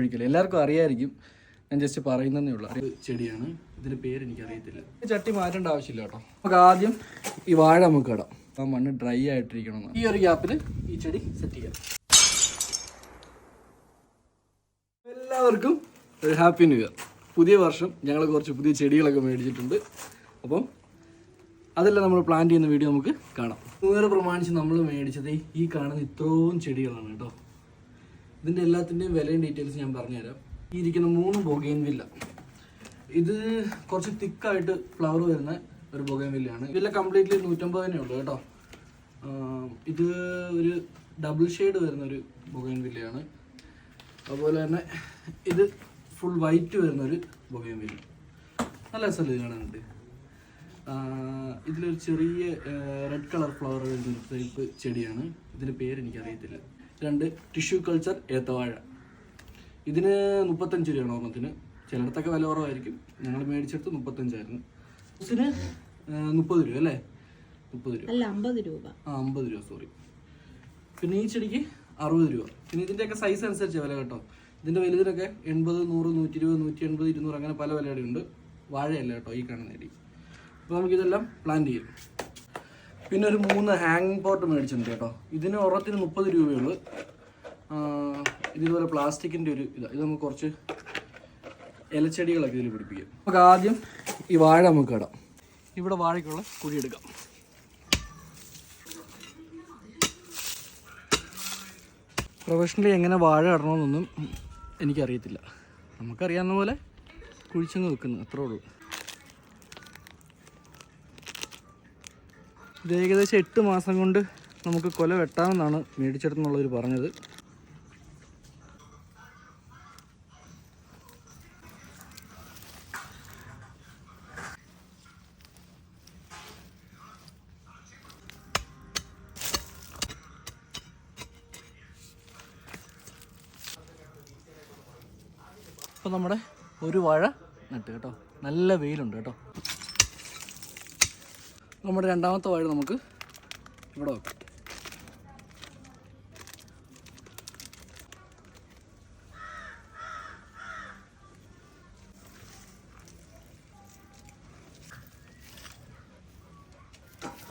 ഒഴിക്കൽ എല്ലാവർക്കും അറിയായിരിക്കും. ഞാൻ ജസ്റ്റ് പറയുന്നതേ ഉള്ളൂ. ചെടിയാണ്. ഇതിന്റെ പേര് എനിക്ക് അറിയത്തില്ല ചട്ടി മാറ്റേണ്ട ആവശ്യമില്ല കേട്ടോ. നമുക്ക് ആദ്യം ഈ വാഴ നമുക്ക് ഇടാം. ആ മണ്ണ് ഡ്രൈ ആയിട്ടിരിക്കണം ഈ ഒരു ഗ്യാപ്പിൽ ഈ ചെടി സെറ്റ് ചെയ്യാം. എല്ലാവർക്കും ഒരു ഹാപ്പി ന്യൂ ഇയർ പുതിയ വർഷം ഞങ്ങൾ കുറച്ച് പുതിയ ചെടികളൊക്കെ മേടിച്ചിട്ടുണ്ട്. അപ്പം അതെല്ലാം നമ്മൾ പ്ലാൻ ചെയ്യുന്ന വീഡിയോ നമുക്ക് കാണാം. ന്യൂ ഇയർ പ്രമാണിച്ച് നമ്മൾ മേടിച്ചത് ഈ കാണുന്ന ഇത്രയും ചെടികളാണ് കേട്ടോ. ഇതിന്റെ എല്ലാത്തിന്റെയും വിലയും ഡീറ്റെയിൽസ് ഞാൻ പറഞ്ഞുതരാം. ഈ ഇരിക്കുന്ന മൂന്ന് ബൊഗൈൻ വില്ല ഇത് കുറച്ച് തിക്കായിട്ട് ഫ്ലവർ വരുന്ന ഒരു ബൊഗൈൻ വില്ലയാണ് കംപ്ലീറ്റ്ലി നൂറ്റമ്പത് തന്നെ ഉള്ളൂ കേട്ടോ. ഇത് ഒരു ഡബിൾ ഷെയ്ഡ് വരുന്ന ഒരു ബൊഗൈൻ വില്ലയാണ് അതുപോലെ തന്നെ ഇത് ഫുൾ വൈറ്റ് വരുന്ന ഒരു ബൊഗൈൻ വില്ല നല്ല കാണാനായിട്ട് ആഹ് ഇതിലൊരു ചെറിയ റെഡ് കളർ ഫ്ലവർ വരുന്ന ടൈപ്പ് ചെടിയാണ്. ഇതിന്റെ പേര് എനിക്കറിയത്തില്ല. രണ്ട് ടിഷ്യൂ കൾച്ചർ ഏത്തവാഴ. ഇതിന് മുപ്പത്തഞ്ച് രൂപയാണ് ഓർമ്മത്തിന് ചിലയിടത്തൊക്കെ വില കുറവായിരിക്കും. ഞങ്ങൾ മേടിച്ചെടുത്ത് മുപ്പത്തഞ്ചായിരുന്നു. ഇതിന് മുപ്പത് രൂപ അല്ലേ? മുപ്പത് രൂപ. അല്ല അമ്പത് രൂപ. ആ അമ്പത് രൂപ സോറി പിന്നെ ഈ ചെടിക്ക് അറുപത് രൂപ. പിന്നെ ഇതിന്റെയൊക്കെ സൈസ് അനുസരിച്ച് വില കേട്ടോ. ഇതിന്റെ വലുതിനൊക്കെ എൺപത് നൂറ് നൂറ്റി ഇരുപത് നൂറ്റി എൺപത് ഇരുന്നൂറ് അങ്ങനെ പല വിലയുടെ ഉണ്ട് വാഴയല്ല കേട്ടോ ഈ കാണുന്ന ചെടി. അപ്പോൾ നമുക്കിതെല്ലാം പ്ലാൻ ചെയ്യും. പിന്നെ ഒരു മൂന്ന് ഹാങ്ങിങ് പോട്ട് മേടിച്ചിട്ടുണ്ട് കേട്ടോ. ഇതിന് ഒരെണ്ണത്തിന് മുപ്പത് രൂപയുള്ളൂ. ഇതുപോലെ പ്ലാസ്റ്റിക്കിന്റെ ഒരു ഇതാ ഇത് നമുക്ക് കുറച്ച് ഇലച്ചെടികളൊക്കെ ഇതിൽ പിടിപ്പിക്കാം. നമുക്ക് ആദ്യം ഈ വാഴ നമുക്ക് ഇടാം ഇവിടെ വാഴയ്ക്കുള്ള കുഴി എടുക്കാം. പ്രൊഫഷണലി എങ്ങനെ വാഴ ഇടണമെന്നൊന്നും എനിക്കറിയത്തില്ല. നമുക്കറിയാവുന്ന പോലെ കുഴിച്ചങ്ങ് വെക്കുന്നു അത്രേ ഉള്ളൂ. ഇത് ഏകദേശം എട്ട് മാസം കൊണ്ട് നമുക്ക് കൊല വെട്ടാമെന്നാണ് മേടിച്ചെടുത്തുന്നുള്ളവർ പറഞ്ഞത്. അപ്പോൾ നമ്മുടെ ഒരു വാഴ നട്ട് കേട്ടോ. നല്ല വെയിലുണ്ട് കേട്ടോ. നമ്മുടെ രണ്ടാമത്തെ വാഴ നമുക്ക് ഇവിടെ വെക്കാം.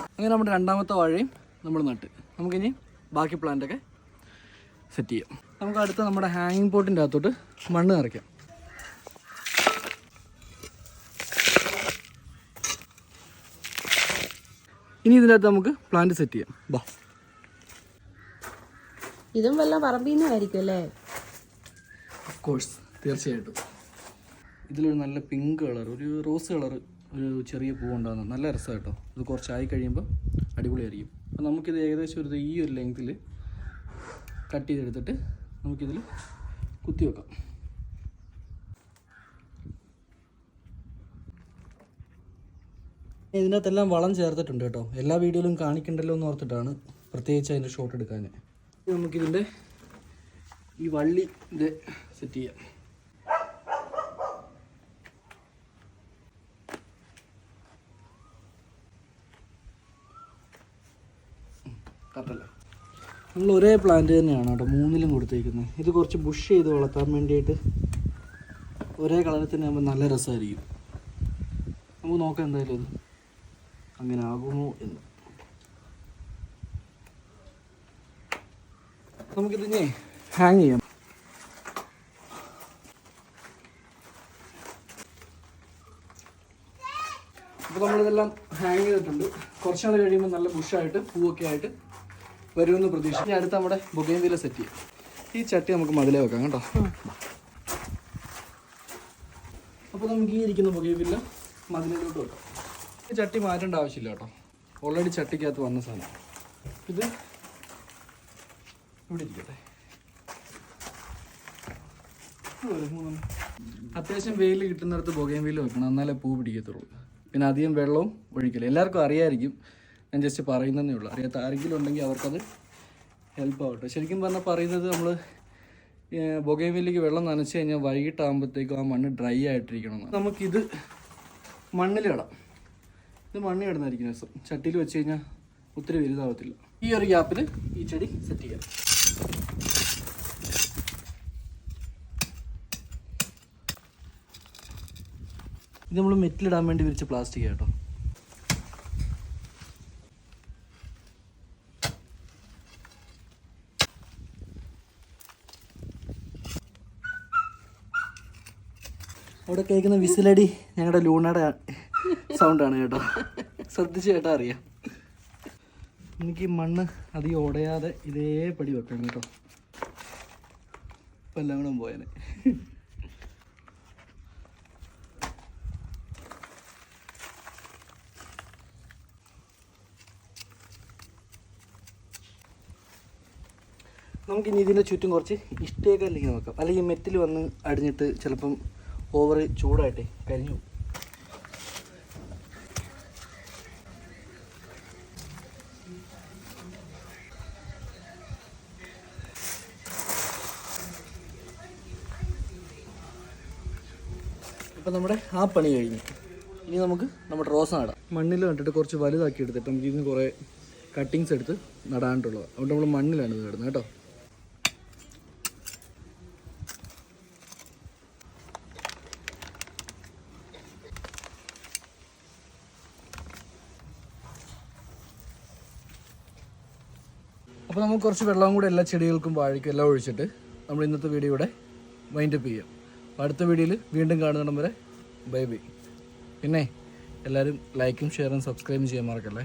അങ്ങനെ നമ്മുടെ രണ്ടാമത്തെ വാഴയും നമ്മൾ നട്ട്. നമുക്കിനി ബാക്കി പ്ലാന്റൊക്കെ സെറ്റ് ചെയ്യാം. നമുക്ക് അടുത്ത നമ്മുടെ ഹാങ്ങിങ് പോട്ടിന്റെ അകത്തോട്ട് മണ്ണ് നിറയ്ക്കാം. ഇനി ഇതിനകത്ത് നമുക്ക് പ്ലാന്റ് സെറ്റ് ചെയ്യാം. ബാ. ഇതും വല്ല പറമ്പിന്നായിരിക്കും അല്ലേ? ഓഫ് കോഴ്സ് തീർച്ചയായിട്ടും. ഇതിലൊരു നല്ല പിങ്ക് കളർ ഒരു റോസ് കളർ ഒരു ചെറിയ പൂ ഉണ്ടാകുന്നത് നല്ല രസമാണ് കേട്ടോ ഇത് കുറച്ചായി കഴിയുമ്പോൾ അടിപൊളിയായിരിക്കും. അപ്പോൾ നമുക്കിത് ഏകദേശം ഒരു ഈ ഒരു ലെങ്ത്തിൽ കട്ട് ചെയ്തെടുത്തിട്ട് നമുക്കിതിൽ കുത്തി വെക്കാം. ഇതിനകത്തെല്ലാം വളം ചേർത്തിട്ടുണ്ട് കേട്ടോ. എല്ലാ വീഡിയോയിലും കാണിക്കണ്ടല്ലോ എന്ന് ഓർത്തിട്ടാണ് പ്രത്യേകിച്ച് അതിന്റെ ഷോട്ട് എടുക്കാൻ. നമുക്കിതിന്റെ ഈ വള്ളി ഇത് സെറ്റ് ചെയ്യാം. നമ്മൾ ഒരേ പ്ലാന്റ് തന്നെയാണ് കേട്ടോ മൂന്നിലും കൊടുത്തേക്കുന്നത്. ഇത് കുറച്ച് ബുഷ് ചെയ്ത് വളർത്താൻ വേണ്ടിയിട്ട് ഒരേ കളറിൽ തന്നെ ആകുമ്പോൾ നല്ല രസമായിരിക്കും നമുക്ക് നോക്കാം എന്തായാലും അങ്ങനെ ആകുമോ എന്ന്. നമുക്കിതിനെ ഹാങ് ചെയ്യാം. അപ്പോൾ നമ്മളിതെല്ലാം ഹാങ് ചെയ്തിട്ടുണ്ട്. കുറച്ച് നാൾ കഴിയുമ്പോൾ നല്ല ബുഷായിട്ട് പൂവൊക്കെ ആയിട്ട് വരുമെന്ന് പ്രതീക്ഷിച്ച് അടുത്ത് നമ്മുടെ ബുഗേം വില സെറ്റ് ചെയ്യാം. ഈ ചട്ടി നമുക്ക് മതിലേ വെക്കാം കേട്ടോ. അപ്പോൾ നമുക്ക് ഈ ഇരിക്കുന്ന ബുഗയും വില്ല മതിലിലോട്ട് വെക്കാം. ചട്ടി മാറ്റേണ്ട ആവശ്യമില്ല കേട്ടോ. ഓൾറെഡി ചട്ടിക്കകത്ത് വന്ന സാധനം. ഇത് ഇവിടെ ഇരിക്കട്ടെ. അത്യാവശ്യം വെയിൽ കിട്ടുന്നിടത്ത് പുകയും വെയിൽ വെക്കണം. എന്നാലേ പൂ പിടിക്കത്തുള്ളൂ. പിന്നെ അധികം വെള്ളവും ഒഴിക്കില്ല. എല്ലാവർക്കും അറിയായിരിക്കും. ഞാൻ ജസ്റ്റ് പറയുന്നതേ ഉള്ളൂ. അറിയാത്ത ആരെങ്കിലും ഉണ്ടെങ്കിൽ അവർക്കത് ഹെൽപ്പ് ആവട്ടെ. ശരിക്കും പറഞ്ഞാൽ പറയുന്നത് നമ്മൾ ബൊഗൈവില്ലേക്ക് വെള്ളം നനച്ച് കഴിഞ്ഞാൽ വൈകിട്ടാകുമ്പോഴത്തേക്കും ആ മണ്ണ് ഡ്രൈ ആയിട്ടിരിക്കണം നമുക്കിത് മണ്ണിലിടാം. ഇത് മണ്ണ് കിടന്നായിരിക്കും രസം. ചട്ടിയിൽ വെച്ച് കഴിഞ്ഞാൽ ഒത്തിരി വലുതാവത്തില്ല. ഈ ഒരു ഗ്യാപ്പിൽ ഈ ചെടി സെറ്റ് ചെയ്യാം. ഇത് നമ്മൾ മെറ്റിലിടാൻ വേണ്ടി വിരിച്ച പ്ലാസ്റ്റിക് കേട്ടോ. അവിടെ കേൾക്കുന്ന വിസിലടി ഞങ്ങളുടെ ലൂണയുടെ സൗണ്ടാണ് കേട്ടോ. ശ്രദ്ധിച്ച് കേട്ടാ അറിയാം. എനിക്ക് മണ്ണ് അധികം ഉടയാതെ ഇതേപടി വെക്കണം കേട്ടോ. ഇപ്പം എല്ലാം കൂടെ പോയാനെ നമുക്കിനി ഇതിന്റെ ചുറ്റും കുറച്ച് ഇഷ്ടയൊക്കെ അല്ലെങ്കിൽ നോക്കാം. അല്ലെങ്കിൽ മെറ്റിൽ വന്ന് അടിഞ്ഞിട്ട് ചിലപ്പം ഓവർ ചൂടായിട്ടേ കരിഞ്ഞു ഇപ്പം നമ്മുടെ ആ പണി കഴിഞ്ഞു. ഇനി നമുക്ക് നമ്മുടെ റോസ് നടാം. മണ്ണിൽ കണ്ടിട്ട് കുറച്ച് വലുതാക്കി എടുത്തിട്ട് നമുക്ക് ഇതിന് കുറേ കട്ടിങ്സ് എടുത്ത് നടാനുള്ളത്. അതുകൊണ്ട് നമ്മൾ മണ്ണിലാണ് ഇത് നടുന്നത് കേട്ടോ. അപ്പോൾ നമുക്ക് കുറച്ച് വെള്ളം കൂടെ എല്ലാ ചെടികൾക്കും വാഴയ്ക്കും എല്ലാം ഒഴിച്ചിട്ട് നമ്മൾ ഇന്നത്തെ വീഡിയോ ഇവിടെ വൈൻഡപ്പ് ചെയ്യാം. അടുത്ത വീഡിയോയിൽ വീണ്ടും കാണുന്നിടം വരെ ബൈ ബൈ പിന്നെ എല്ലാവരും ലൈക്കും ഷെയറും സബ്സ്ക്രൈബും ചെയ്യാൻ മറക്കല്ലേ?